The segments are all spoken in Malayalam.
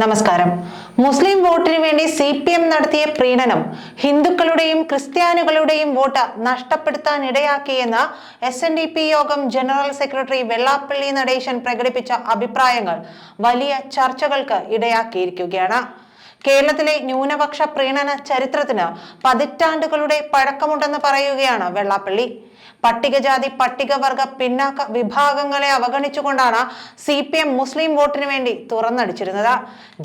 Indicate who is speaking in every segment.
Speaker 1: നമസ്കാരം. മുസ്ലിം വോട്ടിന് വേണ്ടി സി പി എം നടത്തിയ പ്രീണനം ഹിന്ദുക്കളുടെയും ക്രിസ്ത്യാനികളുടെയും വോട്ട് നഷ്ടപ്പെടുത്താൻ ഇടയാക്കിയെന്ന് എസ് എൻ ഡി പി യോഗം ജനറൽ സെക്രട്ടറി വെള്ളാപ്പള്ളി നടേശൻ പ്രകടിപ്പിച്ച അഭിപ്രായങ്ങൾ വലിയ ചർച്ചകൾക്ക് ഇടയാക്കിയിരിക്കുകയാണ്. കേരളത്തിലെ ന്യൂനപക്ഷ പ്രീണന ചരിത്രത്തിന് പതിറ്റാണ്ടുകളുടെ പഴക്കമുണ്ടെന്ന് പറയുകയാണ് വെള്ളാപ്പള്ളി. പട്ടികജാതി പട്ടികവർഗ പിന്നാക്ക വിഭാഗങ്ങളെ അവഗണിച്ചുകൊണ്ടാണ് സി പി എം മുസ്ലിം വോട്ടിന് വേണ്ടി തുറന്നടിച്ചിരുന്നത്.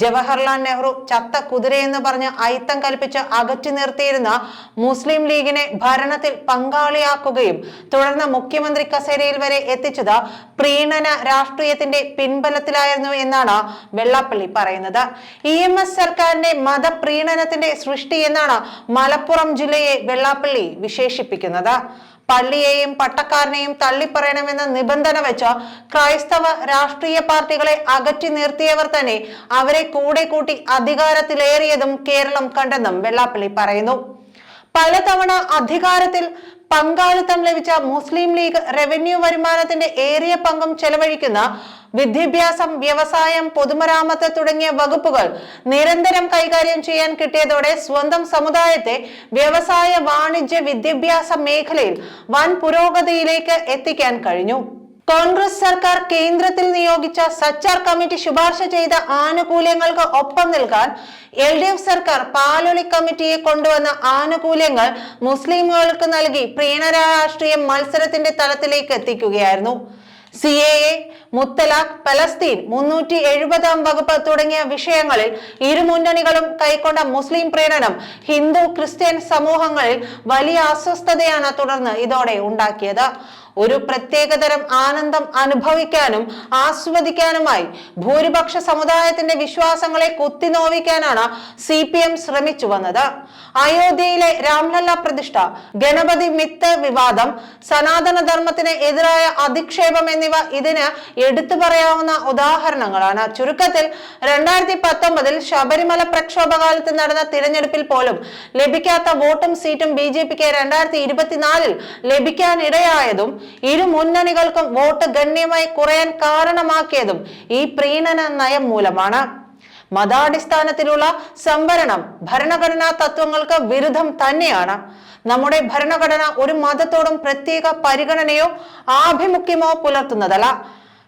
Speaker 1: ജവഹർലാൽ നെഹ്റു ചത്ത കുതിരയെന്ന് പറഞ്ഞ് അയിത്തം കൽപ്പിച്ച് അകറ്റി നിർത്തിയിരുന്ന മുസ്ലിം ലീഗിനെ ഭരണത്തിൽ പങ്കാളിയാക്കുകയും തുടർന്ന് മുഖ്യമന്ത്രി കസേരയിൽ വരെ എത്തിച്ചത് പ്രീണന രാഷ്ട്രീയത്തിന്റെ പിൻബലത്തിലായിരുന്നു എന്നാണ് വെള്ളാപ്പള്ളി പറയുന്നത്. ഇ എം എസ് സർക്കാരിന്റെ മതപ്രീണനത്തിന്റെ സൃഷ്ടി എന്നാണ് മലപ്പുറം ജില്ലയെ വെള്ളാപ്പള്ളി വിശേഷിപ്പിക്കുന്നത്. പള്ളിയെയും പട്ടക്കാരനെയും തള്ളിപ്പറയണമെന്ന നിബന്ധന വെച്ച ക്രൈസ്തവ രാഷ്ട്രീയ പാർട്ടികളെ അകറ്റി നിർത്തിയവർ തന്നെ അവരെ കൂടെ കൂട്ടി അധികാരത്തിലേറിയതും കേരളം കണ്ടെന്നും വെള്ളാപ്പള്ളി പറയുന്നു. പലതവണ അധികാരത്തിൽ പങ്കാളിത്തം ലഭിച്ച മുസ്ലിം ലീഗ് റവന്യൂ വരുമാനത്തിന്റെ ഏറിയ പങ്കും ചെലവഴിക്കുന്ന വിദ്യാഭ്യാസം വ്യവസായം പൊതുമരാമത്ത് തുടങ്ങിയ വകുപ്പുകൾ നിരന്തരം കൈകാര്യം ചെയ്യാൻ കിട്ടിയതോടെ സ്വന്തം സമുദായത്തെ വ്യവസായ വാണിജ്യ വിദ്യാഭ്യാസ മേഖലയിൽ വൻ പുരോഗതിയിലേക്ക് എത്തിക്കാൻ കഴിഞ്ഞു. കോൺഗ്രസ് സർക്കാർ കേന്ദ്രത്തിൽ നിയോഗിച്ച സച്ചാർ കമ്മിറ്റി ശുപാർശ ചെയ്ത ആനുകൂല്യങ്ങൾക്ക് ഒപ്പം നിൽക്കാൻ എൽ ഡി എഫ് സർക്കാർ പാലൊളി കമ്മിറ്റിയെ കൊണ്ടുവന്ന ആനുകൂല്യങ്ങൾ മുസ്ലിമുകൾക്ക് നൽകി പ്രീണരാഷ്ട്രീയം മത്സരത്തിന്റെ തലത്തിലേക്ക് എത്തിക്കുകയായിരുന്നു. സി എ എ മുത്തലാഖ് പലസ്തീൻ മുന്നൂറ്റി എഴുപതാം വകുപ്പ് തുടങ്ങിയ വിഷയങ്ങളിൽ ഇരു മുന്നണികളും കൈക്കൊണ്ട മുസ്ലിം പ്രേരണം ഹിന്ദു ക്രിസ്ത്യൻ സമൂഹങ്ങളിൽ വലിയ അസ്വസ്ഥതയാണ് തുടർന്ന് ഇതോടെ ഉണ്ടാക്കിയത്. ഒരു പ്രത്യേകതരം ആനന്ദം അനുഭവിക്കാനും ആസ്വദിക്കാനുമായി ഭൂരിപക്ഷ സമുദായത്തിന്റെ വിശ്വാസങ്ങളെ കുത്തിനോവിക്കാനാണ് സി പി എം ശ്രമിച്ചു വന്നത്. അയോധ്യയിലെ രാംലല്ല പ്രതിഷ്ഠ ഗണപതി മിത്ത് വിവാദം സനാതനധർമ്മത്തിന് എതിരായ അധിക്ഷേപം എന്നിവ ഇതിന് എടുത്തു പറയാവുന്ന ഉദാഹരണങ്ങളാണ്. ചുരുക്കത്തിൽ രണ്ടായിരത്തി പത്തൊമ്പതിൽ ശബരിമല പ്രക്ഷോഭകാലത്ത് നടന്ന തിരഞ്ഞെടുപ്പിൽ പോലും ലഭിക്കാത്ത വോട്ടും സീറ്റും ബി ജെ പിക്ക് രണ്ടായിരത്തി ഇരുപത്തിനാലിൽ ലഭിക്കാനിടയായതും ഇരു മുന്നണികൾക്കും വോട്ട് ഗണ്യമായി കുറയാൻ കാരണമാക്കിയതും ഈ പ്രീണന നയം മൂലമാണ്. മതാടിസ്ഥാനത്തിലുള്ള സംവരണം ഭരണഘടനാ തത്വങ്ങൾക്ക് വിരുദ്ധം തന്നെയാണ്. നമ്മുടെ ഭരണഘടന ഒരു മതത്തോടും പ്രത്യേക പരിഗണനയോ ആഭിമുഖ്യമോ പുലർത്തുന്നതല്ല.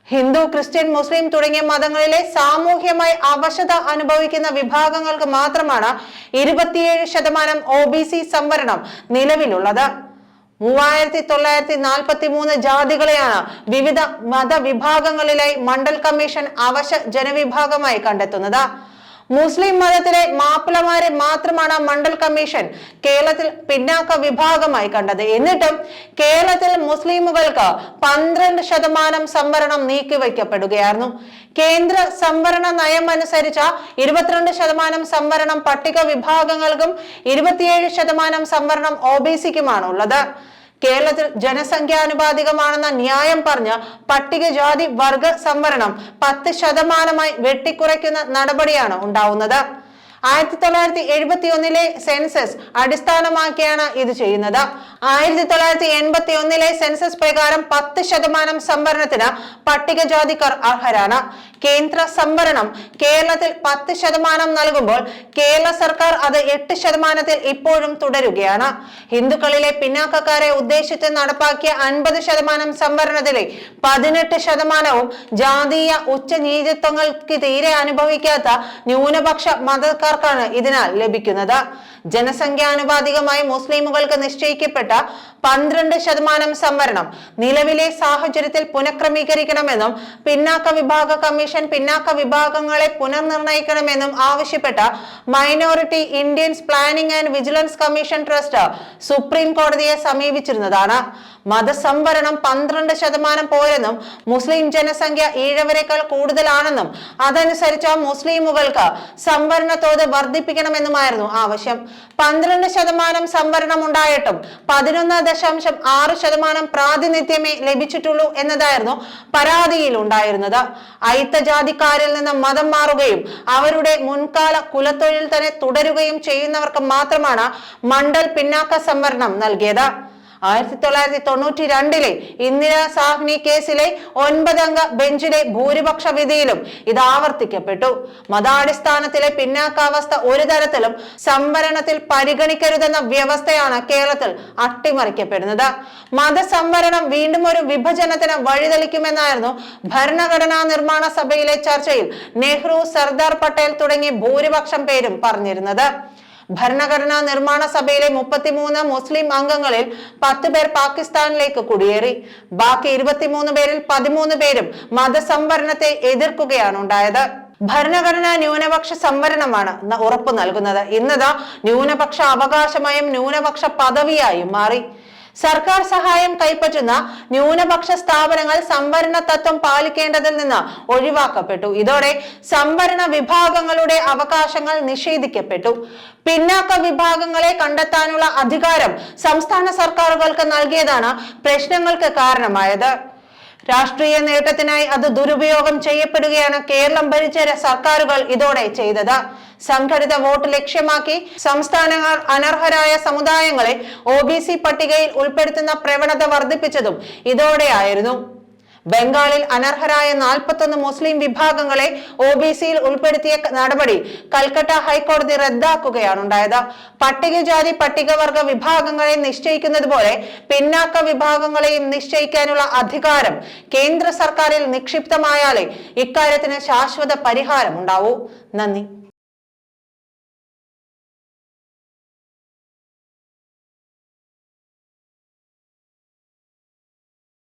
Speaker 1: ഹിന്ദു ക്രിസ്ത്യൻ മുസ്ലിം തുടങ്ങിയ മതങ്ങളിലെ സാമൂഹ്യമായി അവശത അനുഭവിക്കുന്ന വിഭാഗങ്ങൾക്ക് മാത്രമാണ് ഇരുപത്തിയേഴ് ശതമാനം ഒ ബി സി സംവരണം നിലവിലുള്ളത്. മൂവായിരത്തി തൊള്ളായിരത്തി നാൽപ്പത്തി മൂന്ന് ജാതികളെയാണ് വിവിധ മതവിഭാഗങ്ങളിലായി മണ്ഡൽ കമ്മീഷൻ അവശ ജനവിഭാഗമായി കണ്ടെത്തുന്നത്. മുസ്ലിം മതത്തിലെ മാപ്പിളമാരെ മാത്രമാണ് മണ്ഡൽ കമ്മീഷൻ കേരളത്തിൽ പിന്നാക്ക വിഭാഗമായി കണ്ടത്. എന്നിട്ടും കേരളത്തിൽ മുസ്ലിമുകൾക്ക് പന്ത്രണ്ട് ശതമാനം സംവരണം നീക്കിവയ്ക്കപ്പെടുകയായിരുന്നു കേന്ദ്ര സംവരണ നയം അനുസരിച്ച ഇരുപത്തിരണ്ട് ശതമാനം സംവരണം പട്ടിക വിഭാഗങ്ങൾക്കും ഇരുപത്തിയേഴ് ശതമാനം സംവരണം ഒ ബി സിക്കുമാണ് ഉള്ളത് കേരളത്തിൽ ജനസംഖ്യാനുപാതികമാണെന്ന ന്യായം പറഞ്ഞ് പട്ടികജാതി വർഗ സംവരണം പത്ത് ശതമാനമായി വെട്ടിക്കുറയ്ക്കുന്ന നടപടിയാണ് ഉണ്ടാവുന്നത്. ആയിരത്തി തൊള്ളായിരത്തി എഴുപത്തി ഒന്നിലെ സെൻസസ് അടിസ്ഥാനമാക്കിയാണ് ഇത് ചെയ്യുന്നത്. ആയിരത്തി തൊള്ളായിരത്തി എൺപത്തി ഒന്നിലെ സെൻസസ് പ്രകാരം പത്ത് ശതമാനം സംവരണത്തിന് പട്ടികജാതിക്കാർ അർഹരാണ്. കേന്ദ്ര സംവരണം കേരളത്തിൽ പത്ത് ശതമാനം നൽകുമ്പോൾ കേരള സർക്കാർ അത് എട്ട് ശതമാനത്തിൽ ഇപ്പോഴും തുടരുകയാണ്. ഹിന്ദുക്കളിലെ പിന്നാക്കക്കാരെ ഉദ്ദേശിച്ച് നടപ്പാക്കിയ അൻപത് ശതമാനം സംവരണത്തിലെ പതിനെട്ട് ശതമാനവും ജാതീയ ഉച്ചനീചത്വങ്ങൾക്ക് തീരെ അനുഭവിക്കാത്ത ന്യൂനപക്ഷ മതക്കാർക്കാണ് ഇതിനാൽ ലഭിക്കുന്നത്. ജനസംഖ്യാനുപാതികമായി മുസ്ലിമുകൾക്ക് നിശ്ചയിക്കപ്പെട്ട പന്ത്രണ്ട് ശതമാനം സംവരണം നിലവിലെ സാഹചര്യത്തിൽ പുനഃക്രമീകരിക്കണമെന്നും പിന്നാക്ക വിഭാഗ കമ്മീഷൻ പിന്നാക്ക വിഭാഗങ്ങളെ പുനർനിർണയിക്കണമെന്നും ആവശ്യപ്പെട്ട minority Indians planning and vigilance commission trust supreme കോടതിയെ സമീപിച്ചിരുന്നതാണ്. മതസംവരണം പന്ത്രണ്ട് ശതമാനം പോരെന്നും മുസ്ലിം ജനസംഖ്യ ഈഴവരെക്കാൾ കൂടുതലാണെന്നും അതനുസരിച്ച് മുസ്ലിമുകൾക്ക് സംവരണ തോത് വർദ്ധിപ്പിക്കണമെന്നുമായിരുന്നു ആവശ്യം. പന്ത്രണ്ട് ശതമാനം സംവരണം ഉണ്ടായിട്ടും പതിനൊന്ന് ദശാംശം ആറ് ശതമാനം പ്രാതിനിധ്യമേ ലഭിച്ചിട്ടുള്ളൂ എന്നതായിരുന്നു പരാതിയിൽ ഉണ്ടായിരുന്നത്. അയിത്തജാതിക്കാരിൽ നിന്ന് മതം മാറുകയും അവരുടെ മുൻകാല കുലത്തൊഴിൽ തന്നെ തുടരുകയും ചെയ്യുന്നവർക്ക് മാത്രമാണ് മണ്ഡൽ പിന്നാക്ക സംവരണം നൽകിയത്. ആയിരത്തി തൊള്ളായിരത്തി തൊണ്ണൂറ്റി രണ്ടിലെ ഇന്ദിരാ സാഹ്നി കേസിലെ ഒൻപതംഗ ബെഞ്ചിലെ ഭൂരിപക്ഷ വിധിയിലും ഇത് ആവർത്തിക്കപ്പെട്ടു. മതാടിസ്ഥാനത്തിലെ പിന്നാക്കാവസ്ഥ ഒരു തരത്തിലും സംവരണത്തിൽ പരിഗണിക്കരുതെന്ന വ്യവസ്ഥയാണ് കേരളത്തിൽ അട്ടിമറിക്കപ്പെടുന്നത്. മതസംവരണം വീണ്ടും ഒരു വിഭജനത്തിന് വഴിതെളിക്കുമെന്നായിരുന്നു ഭരണഘടനാ നിർമ്മാണ സഭയിലെ ചർച്ചയിൽ നെഹ്റു സർദാർ പട്ടേൽ തുടങ്ങി ഭൂരിപക്ഷം പേരും പറഞ്ഞിരുന്നത്. ഭരണഘടനാ നിർമ്മാണ സഭയിലെ മുപ്പത്തിമൂന്ന് മുസ്ലിം അംഗങ്ങളിൽ പത്ത് പേർ പാകിസ്ഥാനിലേക്ക് കുടിയേറി. ബാക്കി ഇരുപത്തിമൂന്ന് പേരിൽ പതിമൂന്ന് പേരും മതസംവരണത്തെ എതിർക്കുകയാണ് ഉണ്ടായത്. ഭരണഘടന ന്യൂനപക്ഷ സംവരണമാണ് ഉറപ്പു നൽകുന്നത്. ഇന്നതാ ന്യൂനപക്ഷ അവകാശമായും ന്യൂനപക്ഷ പദവിയായും മാറി. സർക്കാർ സഹായം കൈപ്പറ്റുന്ന ന്യൂനപക്ഷ സ്ഥാപനങ്ങൾ സംവരണ തത്വം പാലിക്കേണ്ടതിൽ നിന്ന് ഒഴിവാക്കപ്പെട്ടു. ഇതോടെ സംവരണ വിഭാഗങ്ങളുടെ അവകാശങ്ങൾ നിഷേധിക്കപ്പെട്ടു. പിന്നാക്ക വിഭാഗങ്ങളെ കണ്ടെത്താനുള്ള അധികാരം സംസ്ഥാന സർക്കാരുകൾക്ക് നൽകിയതാണ് പ്രശ്നങ്ങൾക്ക് കാരണമായത്. രാഷ്ട്രീയ നേട്ടത്തിനായി അത് ദുരുപയോഗം ചെയ്യപ്പെടുകയാണ് കേരളം ഭരിച്ച സർക്കാരുകൾ ഇതോടെ ചെയ്തത്. സംഘടിത വോട്ട് ലക്ഷ്യമാക്കി സംസ്ഥാനങ്ങൾ അനർഹരായ സമുദായങ്ങളെ ഒ പട്ടികയിൽ ഉൾപ്പെടുത്തുന്ന പ്രവണത വർദ്ധിപ്പിച്ചതും ഇതോടെയായിരുന്നു. ബംഗാളിൽ അനർഹരായ നാൽപ്പത്തൊന്ന് മുസ്ലിം വിഭാഗങ്ങളെ ഒ ബി സിയിൽ ഉൾപ്പെടുത്തിയ നടപടി കൽക്കട്ട ഹൈക്കോടതി റദ്ദാക്കുകയാണ് ഉണ്ടായത്. പട്ടികജാതി പട്ടികവർഗ വിഭാഗങ്ങളെ നിശ്ചയിക്കുന്നത് പോലെ പിന്നാക്ക വിഭാഗങ്ങളെയും നിശ്ചയിക്കാനുള്ള അധികാരം കേന്ദ്ര സർക്കാരിൽ നിക്ഷിപ്തമായാലേ ഇക്കാര്യത്തിന് ശാശ്വത പരിഹാരം ഉണ്ടാവൂ. നന്ദി.